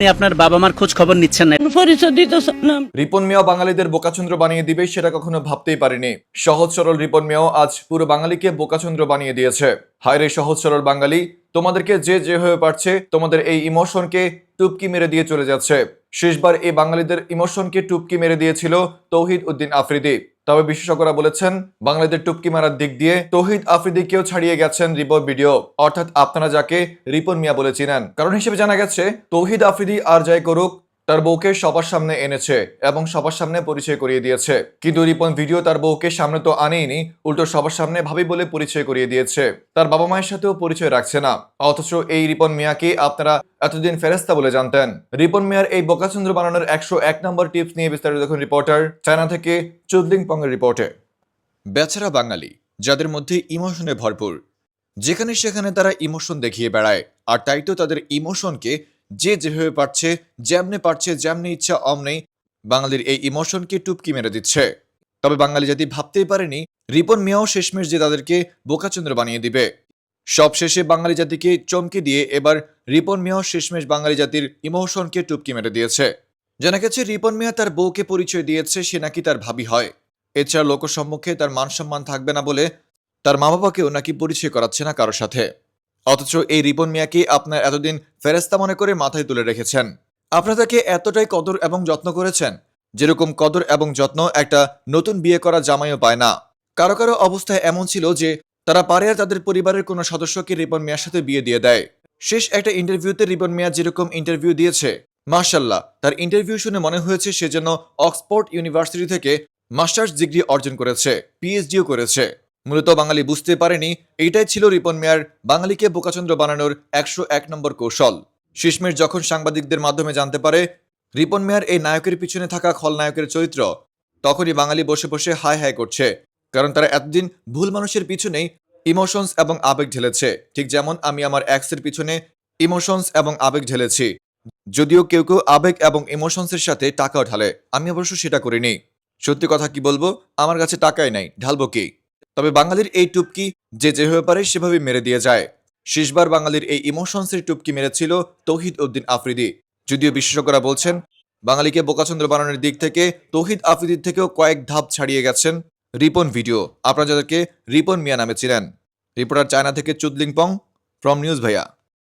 আপনি আপনার বাবা মার খোঁজ খবর নিচ্ছেন না। পরিচয় না রিপন মিয়াও বাঙালিদের বোকাচন্দ্র বানিয়ে দিবে সেটা কখনো ভাবতেই পারিনি। সহজ সরল রিপন মিয়াও আজ পুরো বাঙালিকে বোকাচন্দ্র বানিয়ে দিয়েছে। হায় রে সহজ সরল বাঙালি তোমাদেরকে যে যে হয়ে পারছে তোমাদের এই ইমোশনকে টুপকি মেরে দিয়ে চলে যাচ্ছে। শেষবার এই বাঙালিদের ইমোশনকে টুপকি মেরে দিয়েছিল তৌহিদ উদ্দিন আফ্রিদি। তবে বিশেষজ্ঞরা বলেছেন, বাংলাদেশের টুপকি মারার দিক দিয়ে তৌহিদ আফ্রিদিকেও ছাড়িয়ে গেছেন রিপন ভিডিও। অর্থাৎ আপনারা যাকে রিপন মিয়া বলে চিনেন। কারণ হিসেবে জানা গেছে, তৌহিদ আফ্রিদি আর যাই করুক তার বউকে সবার সামনে এনেছে এবং সবার সামনে পরিচয় করিয়ে দিয়েছে। কিন্তু রিপন ভিডিও তার বউকে সামনে তো আনেইনি, উল্টো সবার সামনে ভাবি বলে পরিচয় করিয়ে দিয়েছে। তার বাবা মায়ের সাথেও পরিচয় রাখছে না। অথচ এই রিপন মিয়াকে আপনারা এতদিন ফেরেস্তা বলে জানতেন। রিপন মিয়ার এই বোকাচন্দ্র বানানোর একশো এক নম্বর টিপস নিয়ে বিস্তারিত দেখুন রিপোর্টার, চায়না থেকে চুদলিং পঙ্গের রিপোর্টে। বেচারা বাঙালি, যাদের মধ্যে ইমোশনে ভরপুর। যেখানে সেখানে তারা ইমোশন দেখিয়ে বেড়ায়। আর তাই তো তাদের ইমোশনকে যে যেভাবে পারছে, যেমনে পারছে, যেমনি ইচ্ছা অমনেই বাঙালির এই ইমোশনকে টুপকি মেরে দিচ্ছে। তবে বাঙালি জাতি ভাবতেই পারেনি, রিপন মিয়াও শেষমেশ যে তাদেরকে বোকাচন্দ্র বানিয়ে দিবে। সবশেষে বাঙালি জাতিকে চমকে দিয়ে এবার রিপন মিয়াও শেষমেশ বাঙালি জাতির ইমোশনকে টুপকি মেরে দিয়েছে। জানা গেছে, রিপন মিয়া তার বউকে পরিচয় দিয়েছে, সে নাকি তার ভাবি হয়। এছাড়া লোকসম্মুখে তার মান সম্মান থাকবে না বলে তার মা বাবাকেও নাকি পরিচয় করাচ্ছে না কারোর সাথে। অথচ এই রিপন মিয়াকে আপনার এতদিন ফেরেস্তা মনে করে মাথায় তুলে রেখেছেন। আপনারা তাকে এতটাই কদর এবং যত্ন করেছেন, যেরকম কদর এবং যত্ন একটা নতুন বিয়ে করা জামাইও পায় না। কারও কারও অবস্থায় এমন ছিল যে, তারা পারে আর তাদের পরিবারের কোনো সদস্যকে রিপন মিয়ার সাথে বিয়ে দিয়ে দেয়। শেষ একটা ইন্টারভিউতে রিপন মিয়া যেরকম ইন্টারভিউ দিয়েছে মার্শাল্লাহ তার ইন্টারভিউ শুনে মনে হয়েছে সে যেন অক্সফোর্ড ইউনিভার্সিটি থেকে মাস্টার্স ডিগ্রি অর্জন করেছে, পিএইচডিও করেছে। মূলত বাঙালি বুঝতে পারেনি, এইটাই ছিল রিপন মিয়ার বাঙালিকে বোকাচন্দ্র বানানোর একশো এক নম্বর কৌশল। শেষমেশ যখন সাংবাদিকদের মাধ্যমে জানতে পারে রিপন মিয়ার এই নায়কের পিছনে থাকা খলনায়কের চরিত্র, তখনই বাঙালি বসে বসে হায় হায় করছে, কারণ তারা এতদিন ভুল মানুষের পিছনেই ইমোশনস এবং আবেগ ঢেলেছে। ঠিক যেমন আমি আমার এক্সের পিছনে ইমোশনস এবং আবেগ ঢেলেছি, যদিও কেউ কেউ আবেগ এবং ইমোশনসের সাথে টাকাও ঢালে আমি অবশ্য সেটা করিনি। সত্যি কথা কি বলব? আমার কাছে টাকাই নাই। ঢালবো কি? তবে বাঙালির এই টুপকি যে যেভাবে পারে সেভাবে মেরে দিয়ে যায়। শেষবার বাঙালির এই ইমোশনসের টুপকি মেরেছিল তৌহিদ উদ্দিন আফ্রিদি। যদিও বিশেষজ্ঞরা বলছেন, বাঙালিকে বোকাচন্দ্র বানানোর দিক থেকে তৌহিদ আফ্রিদির থেকেও কয়েক ধাপ ছাড়িয়ে গেছেন রিপন ভিডিও। আপনারা যাদেরকে রিপন মিয়া নামে ছিলেন রিপোর্টার চায়না থেকে চুদলিং পং, ফ্রম নিউজ ভাইয়া।